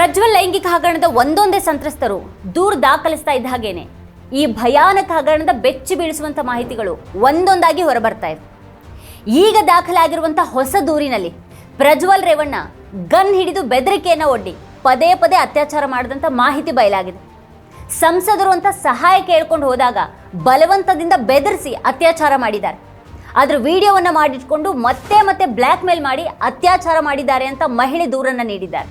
ಪ್ರಜ್ವಲ್ ಲೈಂಗಿಕ ಹಗರಣದ ಒಂದೊಂದೇ ಸಂತ್ರಸ್ತರು ದೂರು ದಾಖಲಿಸ್ತಾ ಇದ್ದ ಹಾಗೇನೆ. ಈ ಭಯಾನಕ ಹಗರಣದ ಬೆಚ್ಚಿ ಬೀಳಿಸುವಂಥ ಮಾಹಿತಿಗಳು ಒಂದೊಂದಾಗಿ ಹೊರಬರ್ತಾ ಇವೆ. ಈಗ ದಾಖಲಾಗಿರುವಂಥ ಹೊಸ ದೂರಿನಲ್ಲಿ ಪ್ರಜ್ವಲ್ ರೇವಣ್ಣ ಗನ್ ಹಿಡಿದು ಬೆದರಿಕೆಯನ್ನು ಒಡ್ಡಿ ಪದೇ ಪದೇ ಅತ್ಯಾಚಾರ ಮಾಡಿದಂಥ ಮಾಹಿತಿ ಬಯಲಾಗಿದೆ. ಸಂಸದರು ಅಂತ ಸಹಾಯ ಕೇಳ್ಕೊಂಡು ಹೋದಾಗ ಬಲವಂತದಿಂದ ಬೆದರಿಸಿ ಅತ್ಯಾಚಾರ ಮಾಡಿದ್ದಾರೆ. ಅದರ ವಿಡಿಯೋವನ್ನು ಮಾಡಿಟ್ಕೊಂಡು ಮತ್ತೆ ಮತ್ತೆ ಬ್ಲ್ಯಾಕ್ ಮೇಲ್ ಮಾಡಿ ಅತ್ಯಾಚಾರ ಮಾಡಿದ್ದಾರೆ ಅಂತ ಮಹಿಳೆ ದೂರನ್ನು ನೀಡಿದ್ದಾರೆ.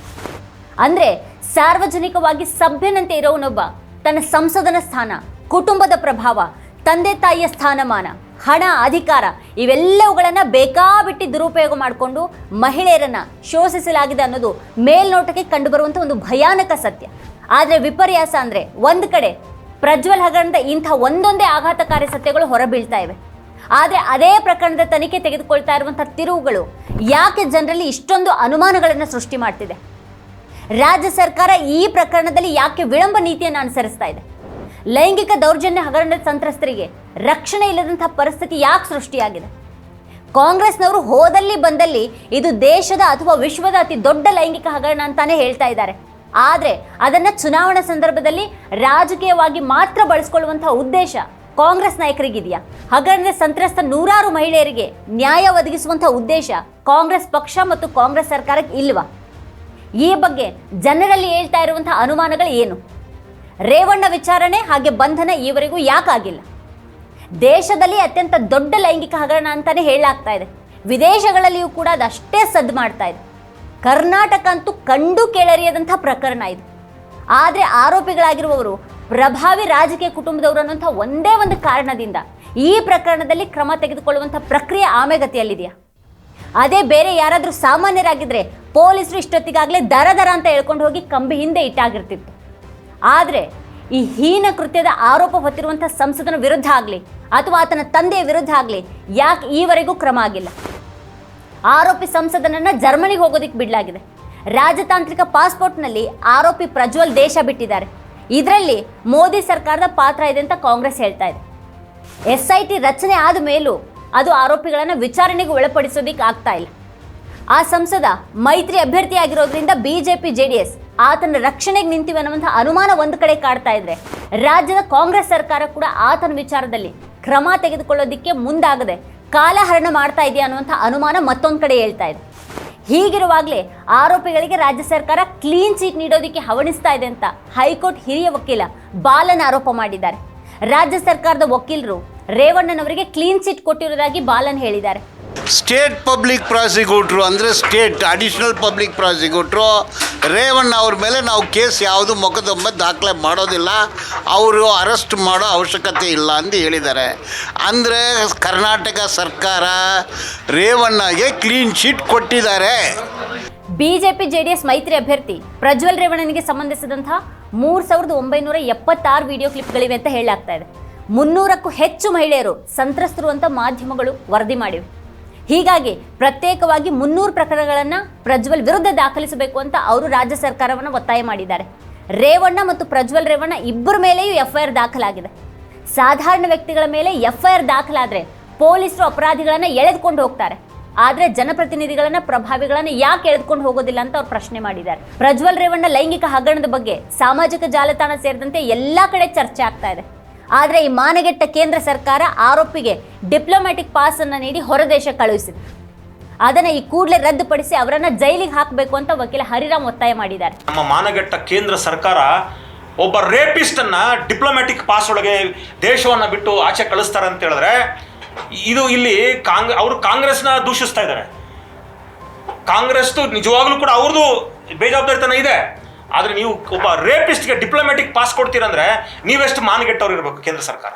ಅಂದ್ರೆ ಸಾರ್ವಜನಿಕವಾಗಿ ಸಭ್ಯನಂತೆ ಇರೋನೊಬ್ಬ ತನ್ನ ಸಂಸದನ ಸ್ಥಾನ, ಕುಟುಂಬದ ಪ್ರಭಾವ, ತಂದೆ ತಾಯಿಯ ಸ್ಥಾನಮಾನ, ಹಣ, ಅಧಿಕಾರ, ಇವೆಲ್ಲವುಗಳನ್ನು ಬೇಕಾಬಿಟ್ಟಿ ದುರುಪಯೋಗ ಮಾಡಿಕೊಂಡು ಮಹಿಳೆಯರನ್ನ ಶೋಷಿಸಲಾಗಿದೆ ಅನ್ನೋದು ಮೇಲ್ನೋಟಕ್ಕೆ ಕಂಡುಬರುವಂಥ ಒಂದು ಭಯಾನಕ ಸತ್ಯ. ಆದರೆ ವಿಪರ್ಯಾಸ ಅಂದರೆ ಒಂದು ಕಡೆ ಪ್ರಜ್ವಲ್ ಹಗರಣದ ಇಂಥ ಒಂದೊಂದೇ ಆಘಾತಕಾರಿ ಸತ್ಯಗಳು ಹೊರಬೀಳ್ತಾ ಇವೆ. ಆದರೆ ಅದೇ ಪ್ರಕರಣದ ತನಿಖೆ ತೆಗೆದುಕೊಳ್ತಾ ಇರುವಂಥ ತಿರುವುಗಳು ಯಾಕೆ ಜನರಲ್ಲಿ ಇಷ್ಟೊಂದು ಅನುಮಾನಗಳನ್ನು ಸೃಷ್ಟಿ ಮಾಡ್ತಿದೆ? ರಾಜ್ಯ ಸರ್ಕಾರ ಈ ಪ್ರಕರಣದಲ್ಲಿ ಯಾಕೆ ವಿಳಂಬ ನೀತಿಯನ್ನು ಅನುಸರಿಸ್ತಾ ಇದೆ? ಲೈಂಗಿಕ ದೌರ್ಜನ್ಯ ಹಗರಣದ ಸಂತ್ರಸ್ತರಿಗೆ ರಕ್ಷಣೆ ಇಲ್ಲದಂತಹ ಪರಿಸ್ಥಿತಿ ಯಾಕೆ ಸೃಷ್ಟಿಯಾಗಿದೆ? ಕಾಂಗ್ರೆಸ್ನವರು ಹೋದಲ್ಲಿ ಬಂದಲ್ಲಿ ಇದು ದೇಶದ ಅಥವಾ ವಿಶ್ವದ ಅತಿ ದೊಡ್ಡ ಲೈಂಗಿಕ ಹಗರಣ ಅಂತಾನೆ ಹೇಳ್ತಾ ಇದ್ದಾರೆ. ಆದರೆ ಅದನ್ನು ಚುನಾವಣಾ ಸಂದರ್ಭದಲ್ಲಿ ರಾಜಕೀಯವಾಗಿ ಮಾತ್ರ ಬಳಸ್ಕೊಳ್ಳುವಂತಹ ಉದ್ದೇಶ ಕಾಂಗ್ರೆಸ್ ನಾಯಕರಿಗಿದೆಯಾ? ಹಗರಣದ ಸಂತ್ರಸ್ತ ನೂರಾರು ಮಹಿಳೆಯರಿಗೆ ನ್ಯಾಯ ಒದಗಿಸುವಂತಹ ಉದ್ದೇಶ ಕಾಂಗ್ರೆಸ್ ಪಕ್ಷ ಮತ್ತು ಕಾಂಗ್ರೆಸ್ ಸರ್ಕಾರಕ್ಕೆ ಇಲ್ವಾ? ಈ ಬಗ್ಗೆ ಜನರಲ್ಲಿ ಹೇಳ್ತಾ ಇರುವಂತಹ ಅನುಮಾನಗಳು ಏನು? ರೇವಣ್ಣ ವಿಚಾರಣೆ ಹಾಗೆ ಬಂಧನ ಈವರೆಗೂ ಯಾಕಾಗಿಲ್ಲ ದೇಶದಲ್ಲಿ ಅತ್ಯಂತ ದೊಡ್ಡ ಲೈಂಗಿಕ ಹಗರಣ ಅಂತಾನೆ ಹೇಳಲಾಗ್ತಾ ಇದೆ. ವಿದೇಶಗಳಲ್ಲಿಯೂ ಕೂಡ ಅದಷ್ಟೇ ಸದ್ದು ಮಾಡ್ತಾ ಇದೆ. ಕರ್ನಾಟಕ ಅಂತೂ ಕಂಡು ಕೇಳರಿಯದಂಥ ಪ್ರಕರಣ ಇದು. ಆದರೆ ಆರೋಪಿಗಳಾಗಿರುವವರು ಪ್ರಭಾವಿ ರಾಜಕೀಯ ಕುಟುಂಬದವರು ಅನ್ನುವಂಥ ಒಂದೇ ಒಂದು ಕಾರಣದಿಂದ ಈ ಪ್ರಕರಣದಲ್ಲಿ ಕ್ರಮ ತೆಗೆದುಕೊಳ್ಳುವಂಥ ಪ್ರಕ್ರಿಯೆ ಆಮೆಗತಿಯಲ್ಲಿದೆಯಾ? ಅದೇ ಬೇರೆ ಯಾರಾದರೂ ಸಾಮಾನ್ಯರಾಗಿದ್ದರೆ ಪೊಲೀಸರು ಇಷ್ಟೊತ್ತಿಗಾಗಲೇ ದರ ದರ ಅಂತ ಹೇಳ್ಕೊಂಡು ಹೋಗಿ ಕಂಬಿ ಹಿಂದೆ ಇಟ್ಟಾಗಿರ್ತಿತ್ತು. ಆದರೆ ಈ ಹೀನ ಕೃತ್ಯದ ಆರೋಪ ಹೊತ್ತಿರುವಂಥ ಸಂಸದನ ವಿರುದ್ಧ ಆಗಲಿ ಅಥವಾ ಆತನ ತಂದೆಯ ವಿರುದ್ಧ ಆಗಲಿ ಯಾಕೆ ಈವರೆಗೂ ಕ್ರಮ ಆಗಿಲ್ಲ? ಆರೋಪಿ ಸಂಸದನನ್ನು ಜರ್ಮನಿಗೆ ಹೋಗೋದಿಕ್ಕೆ ಬಿಡಲಾಗಿದೆ. ರಾಜತಾಂತ್ರಿಕ ಪಾಸ್ಪೋರ್ಟ್ನಲ್ಲಿ ಆರೋಪಿ ಪ್ರಜ್ವಲ್ ದೇಶ ಬಿಟ್ಟಿದ್ದಾರೆ. ಇದರಲ್ಲಿ ಮೋದಿ ಸರ್ಕಾರದ ಪಾತ್ರ ಇದೆ ಅಂತ ಕಾಂಗ್ರೆಸ್ ಹೇಳ್ತಾ ಇದೆ. ಎಸ್ ಐ ಟಿ ರಚನೆ ಆದ ಮೇಲೂ ಅದು ಆರೋಪಿಗಳನ್ನು ವಿಚಾರಣೆಗೆ ಒಳಪಡಿಸೋದಿಕ್ಕೆ ಆಗ್ತಾ ಇಲ್ಲ. ಆ ಸಂಸದ ಮೈತ್ರಿ ಅಭ್ಯರ್ಥಿ ಆಗಿರೋದ್ರಿಂದ ಬಿಜೆಪಿ, ಜೆಡಿಎಸ್ ಆತನ ರಕ್ಷಣೆಗೆ ನಿಂತಿವೆ ಅನ್ನುವಂಥ ಅನುಮಾನ ಒಂದು ಕಡೆ ಕಾಡ್ತಾ ಇದ್ರೆ ರಾಜ್ಯದ ಕಾಂಗ್ರೆಸ್ ಸರ್ಕಾರ ಕೂಡ ಆತನ ವಿಚಾರದಲ್ಲಿ ಕ್ರಮ ತೆಗೆದುಕೊಳ್ಳೋದಿಕ್ಕೆ ಮುಂದಾಗದೆ ಕಾಲಹರಣ ಮಾಡ್ತಾ ಇದೆಯಾ ಅನ್ನುವಂಥ ಅನುಮಾನ ಮತ್ತೊಂದು ಕಡೆ ಹೇಳ್ತಾ ಇದೆ. ಹೀಗಿರುವಾಗಲೇ ಆರೋಪಿಗಳಿಗೆ ರಾಜ್ಯ ಸರ್ಕಾರ ಕ್ಲೀನ್ ಚೀಟ್ ನೀಡೋದಕ್ಕೆ ಹವಣಿಸ್ತಾ ಇದೆ ಅಂತ ಹೈಕೋರ್ಟ್ ಹಿರಿಯ ವಕೀಲ ಬಾಲನ್ ಆರೋಪ ಮಾಡಿದ್ದಾರೆ. ರಾಜ್ಯ ಸರ್ಕಾರದ ವಕೀಲರು ರೇವಣ್ಣನವರಿಗೆ ಕ್ಲೀನ್ ಚಿಟ್ ಕೊಟ್ಟಿರುವುದಾಗಿ ಬಾಲನ್ ಹೇಳಿದ್ದಾರೆ. ಸ್ಟೇಟ್ ಪಬ್ಲಿಕ್ ಪ್ರಾಸಿಕ್ಯೂಟ್ರು ಅಂದರೆ state additional public prosecutor Revanna ಅವ್ರ ಮೇಲೆ ನಾವು ಕೇಸ್ ಯಾವುದು ಮೊಕದ್ದಮೆ ದಾಖಲೆ ಮಾಡೋದಿಲ್ಲ ಅವರು ಅರೆಸ್ಟ್ ಮಾಡೋ ಅವಶ್ಯಕತೆ ಇಲ್ಲ ಅಂತ ಹೇಳಿದ್ದಾರೆ. ಅಂದರೆ ಕರ್ನಾಟಕ ಸರ್ಕಾರ ರೇವಣ್ಣಗೆ ಕ್ಲೀನ್ ಶೀಟ್ ಕೊಟ್ಟಿದ್ದಾರೆ. ಬಿಜೆಪಿ ಜೆಡಿಎಸ್ ಮೈತ್ರಿ ಅಭ್ಯರ್ಥಿ ಪ್ರಜ್ವಲ್ ರೇವಣ್ಣನಿಗೆ ಸಂಬಂಧಿಸಿದಂತಹ ಮೂರು ಸಾವಿರದ ಒಂಬೈನೂರ ಎಪ್ಪತ್ತಾರು ವಿಡಿಯೋ ಕ್ಲಿಪ್ಗಳಿವೆ ಅಂತ ಹೇಳಾಗ್ತಾ ಇದೆ. ಮುನ್ನೂರಕ್ಕೂ ಹೆಚ್ಚು ಮಹಿಳೆಯರು ಸಂತ್ರಸ್ತರು ಅಂತ ಮಾಧ್ಯಮಗಳು ವರದಿ ಮಾಡಿವೆ. ಹೀಗಾಗಿ ಪ್ರತ್ಯೇಕವಾಗಿ ಮುನ್ನೂರು ಪ್ರಕರಣಗಳನ್ನು ಪ್ರಜ್ವಲ್ ವಿರುದ್ಧ ದಾಖಲಿಸಬೇಕು ಅಂತ ಅವರು ರಾಜ್ಯ ಸರ್ಕಾರವನ್ನು ಒತ್ತಾಯ ಮಾಡಿದ್ದಾರೆ. ರೇವಣ್ಣ ಮತ್ತು ಪ್ರಜ್ವಲ್ ರೇವಣ್ಣ ಇಬ್ಬರ ಮೇಲೆಯೂ ಎಫ್ಐಆರ್ ದಾಖಲಾಗಿದೆ. ಸಾಧಾರಣ ವ್ಯಕ್ತಿಗಳ ಮೇಲೆ ಎಫ್ಐಆರ್ ದಾಖಲಾದರೆ ಪೊಲೀಸರು ಅಪರಾಧಿಗಳನ್ನು ಎಳೆದುಕೊಂಡು ಹೋಗ್ತಾರೆ. ಆದರೆ ಜನಪ್ರತಿನಿಧಿಗಳನ್ನ, ಪ್ರಭಾವಿಗಳನ್ನ ಯಾಕೆ ಎಳೆದುಕೊಂಡು ಹೋಗೋದಿಲ್ಲ ಅಂತ ಅವ್ರು ಪ್ರಶ್ನೆ ಮಾಡಿದ್ದಾರೆ. ಪ್ರಜ್ವಲ್ ರೇವಣ್ಣ ಲೈಂಗಿಕ ಹಗರಣದ ಬಗ್ಗೆ ಸಾಮಾಜಿಕ ಜಾಲತಾಣ ಸೇರಿದಂತೆ ಎಲ್ಲಾ ಕಡೆ ಚರ್ಚೆ ಆಗ್ತಾ ಇದೆ. ಆದರೆ ಈ ಮಾನಗೆಟ್ಟ ಕೇಂದ್ರ ಸರ್ಕಾರ ಆರೋಪಿಗೆ ಡಿಪ್ಲೊಮ್ಯಾಟಿಕ್ ಪಾಸ್ ಅನ್ನು ನೀಡಿ ಹೊರದೇಶ ಕಳುಹಿಸಿದೆ. ಅದನ್ನ ಈ ಕೂಡಲೇ ರದ್ದುಪಡಿಸಿ ಅವರನ್ನ ಜೈಲಿಗೆ ಹಾಕಬೇಕು ಅಂತ ವಕೀಲ ಹರಿರಾಮ್ ಒತ್ತಾಯ ಮಾಡಿದ್ದಾರೆ. ನಮ್ಮ ಮಾನಗೆಟ್ಟ ಕೇಂದ್ರ ಸರ್ಕಾರ ಒಬ್ಬ ರೇಪಿಸ್ಟನ್ನ ಡಿಪ್ಲೊಮ್ಯಾಟಿಕ್ ಪಾಸ್ ಒಳಗೆ ದೇಶವನ್ನು ಬಿಟ್ಟು ಆಚೆ ಕಳಿಸ್ತಾರೆ ಅಂತ ಹೇಳಿದ್ರೆ ಇದು ಇಲ್ಲಿ ಕಾಂಗ್, ಅವರು ಕಾಂಗ್ರೆಸ್ನ ದೂಷಿಸ್ತಾ ಇದ್ದಾರೆ. ಕಾಂಗ್ರೆಸ್ದು ನಿಜವಾಗ್ಲೂ ಕೂಡ ಅವ್ರದ್ದು ಬೇಜವಾಬ್ದಾರಿತನ ಇದೆ. ಆದರೆ ನೀವು ಒಬ್ಬ ರೇಪಿಸ್ಟ್ಗೆ ಡಿಪ್ಲೊಮ್ಯಾಟಿಕ್ ಪಾಸ್ ಕೊಡ್ತೀರಂದ್ರೆ ನೀವೆಷ್ಟು ಮಾನಗೆಟ್ಟವ್ರು ಇರಬೇಕು ಕೇಂದ್ರ ಸರ್ಕಾರ.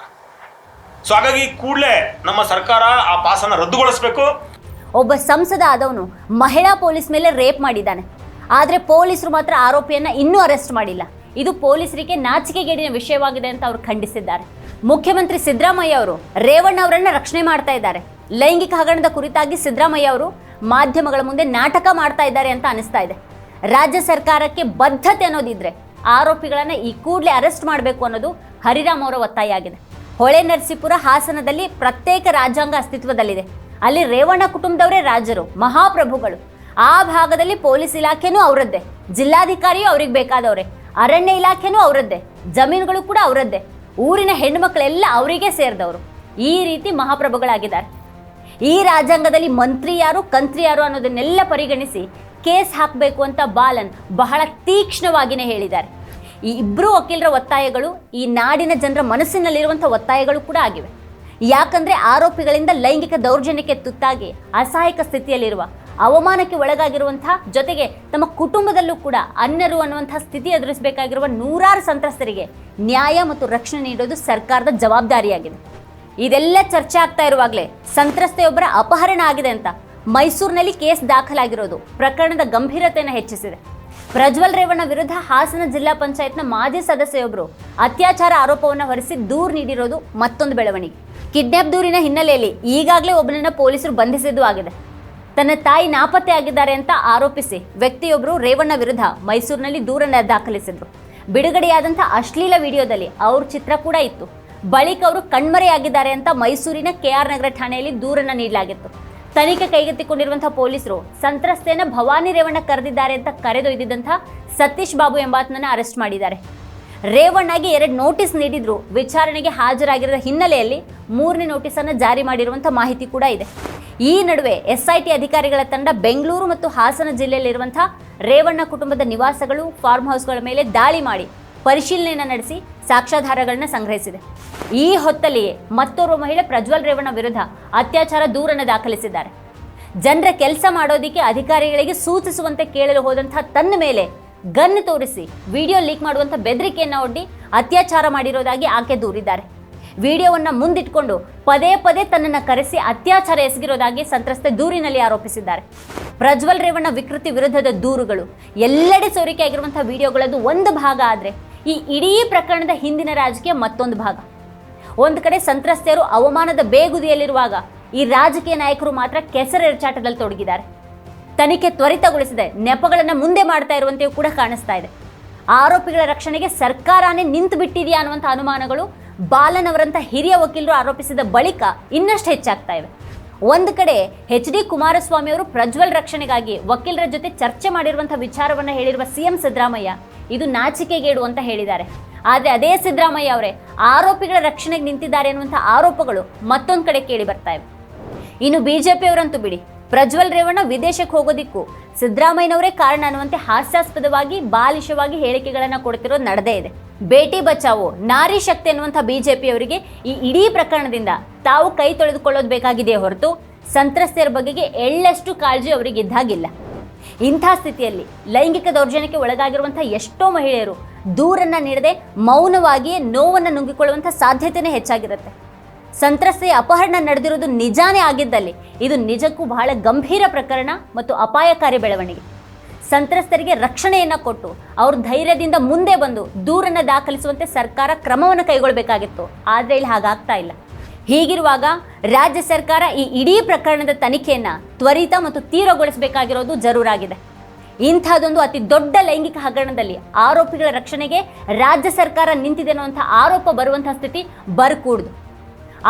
ಸೊ ಹಾಗಾಗಿ ಕೂಡಲೇ ನಮ್ಮ ಸರ್ಕಾರ ಆ ಪಾಸನ್ನು ರದ್ದುಗೊಳಿಸಬೇಕು. ಒಬ್ಬ ಸಂಸದ ಆದವನು ಮಹಿಳಾ ಪೊಲೀಸ್ ಮೇಲೆ ರೇಪ್ ಮಾಡಿದ್ದಾನೆ. ಆದರೆ ಪೊಲೀಸರು ಮಾತ್ರ ಆರೋಪಿಯನ್ನ ಇನ್ನೂ ಅರೆಸ್ಟ್ ಮಾಡಿಲ್ಲ. ಇದು ಪೊಲೀಸರಿಗೆ ನಾಚಿಕೆಗೇಡಿನ ವಿಷಯವಾಗಿದೆ ಅಂತ ಅವರು ಖಂಡಿಸಿದ್ದಾರೆ. ಮುಖ್ಯಮಂತ್ರಿ ಸಿದ್ದರಾಮಯ್ಯ ಅವರು ರೇವಣ್ಣ ಅವರನ್ನ ರಕ್ಷಣೆ ಮಾಡ್ತಾ ಇದ್ದಾರೆ. ಲೈಂಗಿಕ ಹಗರಣದ ಕುರಿತಾಗಿ ಸಿದ್ದರಾಮಯ್ಯ ಅವರು ಮಾಧ್ಯಮಗಳ ಮುಂದೆ ನಾಟಕ ಮಾಡ್ತಾ ಇದ್ದಾರೆ ಅಂತ ಅನಿಸ್ತಾ ಇದೆ. ರಾಜ್ಯ ಸರ್ಕಾರಕ್ಕೆ ಬದ್ಧತೆ ಅನ್ನೋದಿದ್ರೆ ಆರೋಪಿಗಳನ್ನ ಈ ಕೂಡಲೇ ಅರೆಸ್ಟ್ ಮಾಡಬೇಕು ಅನ್ನೋದು ಹರಿರಾಮ್ ಅವರ ಒತ್ತಾಯ ಆಗಿದೆ. ಹೊಳೆ ನರಸೀಪುರ ಹಾಸನದಲ್ಲಿ ಪ್ರತ್ಯೇಕ ರಾಜ್ಯಾಂಗ ಅಸ್ತಿತ್ವದಲ್ಲಿದೆ. ಅಲ್ಲಿ ರೇವಣ್ಣ ಕುಟುಂಬದವರೇ ರಾಜರು, ಮಹಾಪ್ರಭುಗಳು. ಆ ಭಾಗದಲ್ಲಿ ಪೊಲೀಸ್ ಇಲಾಖೆನೂ ಅವರದ್ದೇ. ಜಿಲ್ಲಾಧಿಕಾರಿಯೂ ಅವ್ರಿಗೆ ಬೇಕಾದವ್ರೆ. ಅರಣ್ಯ ಇಲಾಖೆನೂ ಅವರದ್ದೇ, ಜಮೀನುಗಳು ಕೂಡ ಅವರದ್ದೇ. ಊರಿನ ಹೆಣ್ಮಕ್ಳೆಲ್ಲ ಅವರಿಗೆ ಸೇರಿದವರು. ಈ ರೀತಿ ಮಹಾಪ್ರಭುಗಳಾಗಿದ್ದಾರೆ. ಈ ರಾಜ್ಯಾಂಗದಲ್ಲಿ ಮಂತ್ರಿ ಯಾರು, ಕಂತ್ರಿ ಯಾರು ಅನ್ನೋದನ್ನೆಲ್ಲ ಪರಿಗಣಿಸಿ ಕೇಸ್ ಹಾಕಬೇಕು ಅಂತ ಬಾಲನ್ ಬಹಳ ತೀಕ್ಷ್ಣವಾಗಿಯೇ ಹೇಳಿದ್ದಾರೆ. ಈ ಇಬ್ಬರು ವಕೀಲರ ಒತ್ತಾಯಗಳು, ಈ ನಾಡಿನ ಜನರ ಮನಸ್ಸಿನಲ್ಲಿರುವಂಥ ಒತ್ತಾಯಗಳು ಕೂಡ ಆಗಿವೆ. ಯಾಕಂದರೆ ಆರೋಪಿಗಳಿಂದ ಲೈಂಗಿಕ ದೌರ್ಜನ್ಯಕ್ಕೆ ತುತ್ತಾಗಿ ಅಸಹಾಯಕ ಸ್ಥಿತಿಯಲ್ಲಿರುವ ಅವಮಾನಕ್ಕೆ ಒಳಗಾಗಿರುವಂತಹ ಜೊತೆಗೆ ತಮ್ಮ ಕುಟುಂಬದಲ್ಲೂ ಕೂಡ ಅನ್ಯರು ಅನ್ನುವಂತಹ ಸ್ಥಿತಿ ಎದುರಿಸಬೇಕಾಗಿರುವ ನೂರಾರು ಸಂತ್ರಸ್ತರಿಗೆ ನ್ಯಾಯ ಮತ್ತು ರಕ್ಷಣೆ ನೀಡೋದು ಸರ್ಕಾರದ ಜವಾಬ್ದಾರಿಯಾಗಿದೆ. ಇದೆಲ್ಲ ಚರ್ಚೆ ಆಗ್ತಾ ಇರುವಾಗಲೇ ಸಂತ್ರಸ್ತೆಯೊಬ್ಬರ ಅಪಹರಣ ಆಗಿದೆ ಅಂತ ಮೈಸೂರಿನಲ್ಲಿ ಕೇಸ್ ದಾಖಲಾಗಿರೋದು ಪ್ರಕರಣದ ಗಂಭೀರತೆಯನ್ನು ಹೆಚ್ಚಿಸಿದೆ. ಪ್ರಜ್ವಲ್ ರೇವಣ್ಣ ವಿರುದ್ಧ ಹಾಸನ ಜಿಲ್ಲಾ ಪಂಚಾಯತ್ನ ಮಾಜಿ ಸದಸ್ಯೆಯೊಬ್ಬರು ಅತ್ಯಾಚಾರ ಆರೋಪವನ್ನು ಹೊರಿಸಿ ದೂರು ನೀಡಿರೋದು ಮತ್ತೊಂದು ಬೆಳವಣಿಗೆ. ಕಿಡ್ನಾಪ್ ದೂರಿನ ಹಿನ್ನೆಲೆಯಲ್ಲಿ ಈಗಾಗಲೇ ಒಬ್ಬನನ್ನ ಪೊಲೀಸರು ಬಂಧಿಸಿದ್ದು ಆಗಿದೆ. ತನ್ನ ತಾಯಿ ನಾಪತ್ತೆ ಆಗಿದ್ದಾರೆ ಅಂತ ಆರೋಪಿಸಿ ವ್ಯಕ್ತಿಯೊಬ್ಬರು ರೇವಣ್ಣ ವಿರುದ್ಧ ಮೈಸೂರಿನಲ್ಲಿ ದೂರನ್ನ ದಾಖಲಿಸಿದ್ರು. ಬಿಡುಗಡೆಯಾದಂಥ ಅಶ್ಲೀಲ ವಿಡಿಯೋದಲ್ಲಿ ಅವ್ರ ಚಿತ್ರ ಕೂಡ ಇತ್ತು. ಬಳಿಕ ಅವರು ಕಣ್ಮರೆಯಾಗಿದ್ದಾರೆ ಅಂತ ಮೈಸೂರಿನ ಕೆಆರ್ ನಗರ ಠಾಣೆಯಲ್ಲಿ ದೂರನ್ನ ನೀಡಲಾಗಿತ್ತು. ತನಿಖೆ ಕೈಗೆತ್ತಿಕೊಂಡಿರುವಂತಹ ಪೊಲೀಸರು ಸಂತ್ರಸ್ತೆಯನ್ನ ಭವಾನಿ ರೇವಣ್ಣ ಕರೆದಿದ್ದಾರೆ ಅಂತ ಕರೆದೊಯ್ದಿದ್ದಂಥ ಸತೀಶ್ ಬಾಬು ಎಂಬಾತನನ್ನ ಅರೆಸ್ಟ್ ಮಾಡಿದ್ದಾರೆ. ರೇವಣ್ಣಗೆ ಎರಡು ನೋಟಿಸ್ ನೀಡಿದ್ರು. ವಿಚಾರಣೆಗೆ ಹಾಜರಾಗಿರದ ಹಿನ್ನೆಲೆಯಲ್ಲಿ ಮೂರನೇ ನೋಟಿಸನ್ನು ಜಾರಿ ಮಾಡಿರುವಂಥ ಮಾಹಿತಿ ಕೂಡ ಇದೆ. ಈ ನಡುವೆ ಎಸ್ಐಟಿ ಅಧಿಕಾರಿಗಳ ತಂಡ ಬೆಂಗಳೂರು ಮತ್ತು ಹಾಸನ ಜಿಲ್ಲೆಯಲ್ಲಿರುವಂತಹ ರೇವಣ್ಣ ಕುಟುಂಬದ ನಿವಾಸಗಳು ಫಾರ್ಮ್ ಹೌಸ್ಗಳ ಮೇಲೆ ದಾಳಿ ಮಾಡಿ ಪರಿಶೀಲನೆಯನ್ನು ನಡೆಸಿ ಸಾಕ್ಷ್ಯಾಧಾರಗಳನ್ನ ಸಂಗ್ರಹಿಸಿದೆ. ಈ ಹೊತ್ತಲ್ಲಿಯೇ ಮತ್ತೋರ್ವ ಮಹಿಳೆ ಪ್ರಜ್ವಲ್ ರೇವಣ್ಣ ವಿರುದ್ಧ ಅತ್ಯಾಚಾರ ದೂರನ್ನು ದಾಖಲಿಸಿದ್ದಾರೆ. ಜನರ ಕೆಲಸ ಮಾಡೋದಕ್ಕೆ ಅಧಿಕಾರಿಗಳಿಗೆ ಸೂಚಿಸುವಂತೆ ಕೇಳಲು ಹೋದಂತಹ ತನ್ನ ಮೇಲೆ ಗನ್ ತೋರಿಸಿ ವಿಡಿಯೋ ಲೀಕ್ ಮಾಡುವಂಥ ಬೆದರಿಕೆಯನ್ನು ಒಡ್ಡಿ ಅತ್ಯಾಚಾರ ಮಾಡಿರೋದಾಗಿ ಆಕೆ ದೂರಿದ್ದಾರೆ. ವಿಡಿಯೋವನ್ನು ಮುಂದಿಟ್ಕೊಂಡು ಪದೇ ಪದೇ ತನ್ನನ್ನು ಕರೆಸಿ ಅತ್ಯಾಚಾರ ಎಸಗಿರೋದಾಗಿ ಸಂತ್ರಸ್ತೆ ದೂರಿನಲ್ಲಿ ಆರೋಪಿಸಿದ್ದಾರೆ. ಪ್ರಜ್ವಲ್ ರೇವಣ್ಣ ವಿಕೃತಿ ವಿರುದ್ಧದ ದೂರುಗಳು. ಎಲ್ಲೆಡೆ ಸೋರಿಕೆಯಾಗಿರುವಂಥ ವಿಡಿಯೋಗಳದ್ದು ಒಂದು ಭಾಗ ಆದರೆ ಈ ಇಡೀ ಪ್ರಕರಣದ ಹಿಂದಿನ ರಾಜಕೀಯ ಮತ್ತೊಂದು ಭಾಗ. ಒಂದು ಕಡೆ ಸಂತ್ರಸ್ತೆಯರು ಅವಮಾನದ ಬೇಗುದಿಯಲ್ಲಿರುವಾಗ ಈ ರಾಜಕೀಯ ನಾಯಕರು ಮಾತ್ರ ಕೆಸರೆರಚಾಟದಲ್ಲಿ ತೊಡಗಿದ್ದಾರೆ. ತನಿಖೆ ತ್ವರಿತಗೊಳಿಸಿದೆ ನೆಪಗಳನ್ನು ಮುಂದೆ ಮಾಡ್ತಾ ಇರುವಂತೆಯೂ ಕೂಡ ಕಾಣಿಸ್ತಾ ಇದೆ. ಆರೋಪಿಗಳ ರಕ್ಷಣೆಗೆ ಸರ್ಕಾರನೇ ನಿಂತು ಬಿಟ್ಟಿದೆಯಾ ಅನ್ನುವಂಥ ಅನುಮಾನಗಳು ಬಾಲನ್ ಅವರಂಥ ಹಿರಿಯ ವಕೀಲರು ಆರೋಪಿಸಿದ ಬಳಿಕ ಇನ್ನಷ್ಟು ಹೆಚ್ಚಾಗ್ತಾ ಇವೆ. ಒಂದು ಕಡೆ ಎಚ್ ಡಿ ಕುಮಾರಸ್ವಾಮಿ ಅವರು ಪ್ರಜ್ವಲ್ ರಕ್ಷಣೆಗಾಗಿ ವಕೀಲರ ಜೊತೆ ಚರ್ಚೆ ಮಾಡಿರುವಂಥ ವಿಚಾರವನ್ನ ಹೇಳಿರುವ ಸಿಎಂ ಸಿದ್ದರಾಮಯ್ಯ ಇದು ನಾಚಿಕೆಗೇಡು ಅಂತ ಹೇಳಿದ್ದಾರೆ. ಆದರೆ ಅದೇ ಸಿದ್ದರಾಮಯ್ಯ ಅವರೇ ಆರೋಪಿಗಳ ರಕ್ಷಣೆಗೆ ನಿಂತಿದ್ದಾರೆ ಅನ್ನುವಂಥ ಆರೋಪಗಳು ಮತ್ತೊಂದು ಕಡೆ ಕೇಳಿ ಬರ್ತಾ ಇವೆ. ಇನ್ನು ಬಿಜೆಪಿಯವರಂತೂ ಬಿಡಿ, ಪ್ರಜ್ವಲ್ ರೇವಣ್ಣ ವಿದೇಶಕ್ಕೆ ಹೋಗೋದಿಕ್ಕೂ ಸಿದ್ದರಾಮಯ್ಯನವರೇ ಕಾರಣ ಅನ್ನುವಂತೆ ಹಾಸ್ಯಾಸ್ಪದವಾಗಿ, ಬಾಲಿಶವಾಗಿ ಹೇಳಿಕೆಗಳನ್ನು ಕೊಡ್ತಿರೋದು ನಡೆದೇ ಇದೆ. ಬೇಟಿ ಬಚಾವೋ, ನಾರಿ ಶಕ್ತಿ ಅನ್ನುವಂಥ ಬಿಜೆಪಿಯವರಿಗೆ ಈ ಇಡೀ ಪ್ರಕರಣದಿಂದ ತಾವು ಕೈ ತೊಳೆದುಕೊಳ್ಳೋದು ಬೇಕಾಗಿದೆಯೇ ಹೊರತು ಸಂತ್ರಸ್ತೆಯರ ಬಗೆಗೆ ಎಳ್ಳಷ್ಟು ಕಾಳಜಿ ಅವರಿಗೆ ಇದ್ದಾಗಿಲ್ಲ. ಇಂಥ ಸ್ಥಿತಿಯಲ್ಲಿ ಲೈಂಗಿಕ ದೌರ್ಜನ್ಯಕ್ಕೆ ಒಳಗಾಗಿರುವಂಥ ಎಷ್ಟೋ ಮಹಿಳೆಯರು ದೂರನ್ನ ನೀಡದೆ ಮೌನವಾಗಿಯೇ ನೋವನ್ನು ನುಂಗಿಕೊಳ್ಳುವಂಥ ಸಾಧ್ಯತೆನೇ ಹೆಚ್ಚಾಗಿರುತ್ತೆ. ಸಂತ್ರಸ್ತೆಯ ಅಪಹರಣ ನಡೆದಿರೋದು ನಿಜಾನೇ ಆಗಿದ್ದಲ್ಲಿ ಇದು ನಿಜಕ್ಕೂ ಬಹಳ ಗಂಭೀರ ಪ್ರಕರಣ ಮತ್ತು ಅಪಾಯಕಾರಿ ಬೆಳವಣಿಗೆ. ಸಂತ್ರಸ್ತರಿಗೆ ರಕ್ಷಣೆಯನ್ನು ಕೊಟ್ಟು ಅವ್ರ ಧೈರ್ಯದಿಂದ ಮುಂದೆ ಬಂದು ದೂರನ್ನು ದಾಖಲಿಸುವಂತೆ ಸರ್ಕಾರ ಕ್ರಮವನ್ನು ಕೈಗೊಳ್ಳಬೇಕಾಗಿತ್ತು ಆದರೆ ಇಲ್ಲಿ ಹಾಗಾಗ್ತಾ ಇಲ್ಲ. ಹೀಗಿರುವಾಗ ರಾಜ್ಯ ಸರ್ಕಾರ ಈ ಇಡೀ ಪ್ರಕರಣದ ತನಿಖೆಯನ್ನು ತ್ವರಿತ ಮತ್ತು ತೀವ್ರಗೊಳಿಸಬೇಕಾಗಿರೋದು ಜರೂರಾಗಿದೆ. ಇಂಥದ್ದೊಂದು ಅತಿ ದೊಡ್ಡ ಲೈಂಗಿಕ ಹಗರಣದಲ್ಲಿ ಆರೋಪಿಗಳ ರಕ್ಷಣೆಗೆ ರಾಜ್ಯ ಸರ್ಕಾರ ನಿಂತಿದೆ ಅನ್ನುವಂಥ ಆರೋಪ ಬರುವಂಥ ಸ್ಥಿತಿ ಬರ್ಕೂಡ್ದು.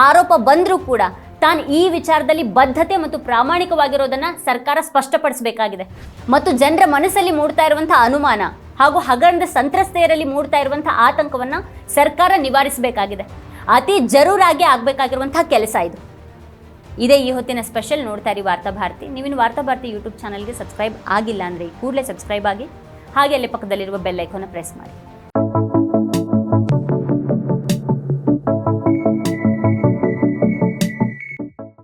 ಆರೋಪ ಬಂದರೂ ಕೂಡ ತಾನು ಈ ವಿಚಾರದಲ್ಲಿ ಬದ್ಧತೆ ಮತ್ತು ಪ್ರಾಮಾಣಿಕವಾಗಿರೋದನ್ನು ಸರ್ಕಾರ ಸ್ಪಷ್ಟಪಡಿಸಬೇಕಾಗಿದೆ. ಮತ್ತು ಜನರ ಮನಸ್ಸಲ್ಲಿ ಮೂಡ್ತಾ ಇರುವಂಥ ಅನುಮಾನ ಹಾಗೂ ಹಗರಣದ ಸಂತ್ರಸ್ತೆಯರಲ್ಲಿ ಮೂಡ್ತಾ ಇರುವಂಥ ಆತಂಕವನ್ನು ಸರ್ಕಾರ ನಿವಾರಿಸಬೇಕಾಗಿದೆ. ಅತಿ ಜರೂರಾಗಿ ಆಗಬೇಕಾಗಿರುವಂತಹ ಕೆಲಸ ಇದು. ಇದೇ ಈ ಹೊತ್ತಿನ ಸ್ಪೆಷಲ್ ನೋಡ್ತಾ ಇರಿ ವಾರ್ತಾ ನೀವಿನ ವಾರ್ತಾಭಾರತಿ ವಾರ್ತಾ ಭಾರತಿ ಯೂಟ್ಯೂಬ್ ಚಾನಲ್ಗೆ ಸಬ್ಸ್ಕ್ರೈಬ್ ಆಗಿಲ್ಲ ಅಂದರೆ ಕೂಡಲೇ ಸಬ್ಸ್ಕ್ರೈಬ್ ಆಗಿ ಹಾಗೆ ಅಲ್ಲಿ ಪಕ್ಕದಲ್ಲಿರುವ ಬೆಲ್ ಐಕಾನ್ನ ಪ್ರೆಸ್ ಮಾಡಿ.